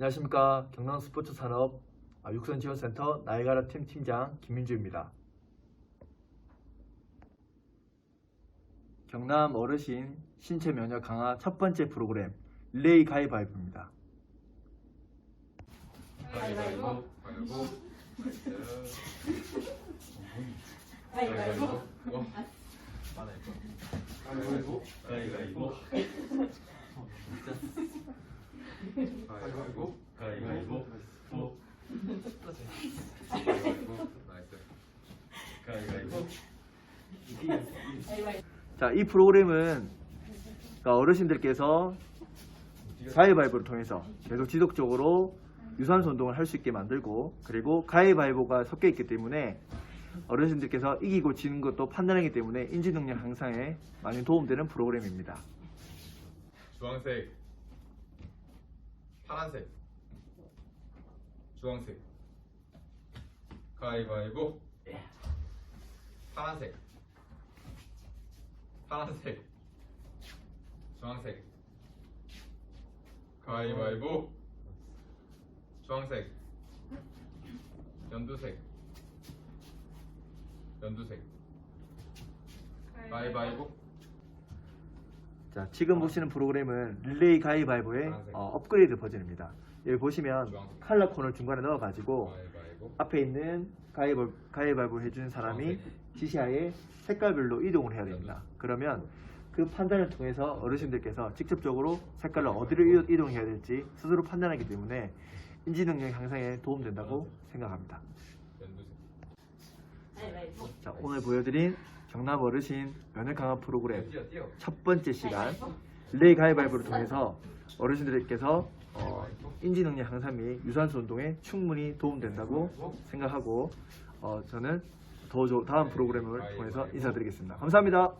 안녕하십니까. 경남 스포츠 산업 아, 육선 지원센터 나이가라 팀 팀장 김민주입니다. 경남 어르신 신체 면역 강화 첫 번째 프로그램 릴레이 가위바위보입니다. 가위바위보. 가위바위보. 가위바위보. 가위바위보. 가위바위보. 가위바위보 가위바위보 보 가위바위보 나이스 자, 이 프로그램은 그러니까 어르신들께서 가위바위보를 통해서 계속 지속적으로 유산소 운동을 할 수 있게 만들고 그리고 가위바위보가 섞여 있기 때문에 어르신들께서 이기고 지는 것도 판단하기 때문에 인지 능력 향상에 많이 도움되는 프로그램입니다. 주황색 파란색. 주황색. 가위바위보 파란색. 파란색. 주황색. 가위바위보 주황색. 연두색. 연두색. 가위바위보 자, 지금 보시는 프로그램은 릴레이 가위바위보의. 어, 업그레이드 버전입니다. 여기 보시면. 칼라 콘을 중간에 넣어가지고 앞에 있는 가위바위보, 가위바위보 해주는 사람이. 지시하에 색깔별로 이동을 해야 됩니다. 그러면 그 판단을 통해서 어르신들께서 직접적으로 색깔을 어디로 이- 이동해야 될지 스스로 판단하기 때문에 인지 능력 향상에 도움된다고 생각합니다. 자, 오늘 보여드린 경남 어르신 면역 강화 프로그램 뛰어 첫 번째 시간 릴레이 가위바위보를 통해서 어르신들께서 어, 인지 능력 향상 및 유산소 운동에 충분히 도움된다고 생각하고 어, 저는 더 좋- 다음 프로그램을 통해서 인사드리겠습니다. 감사합니다.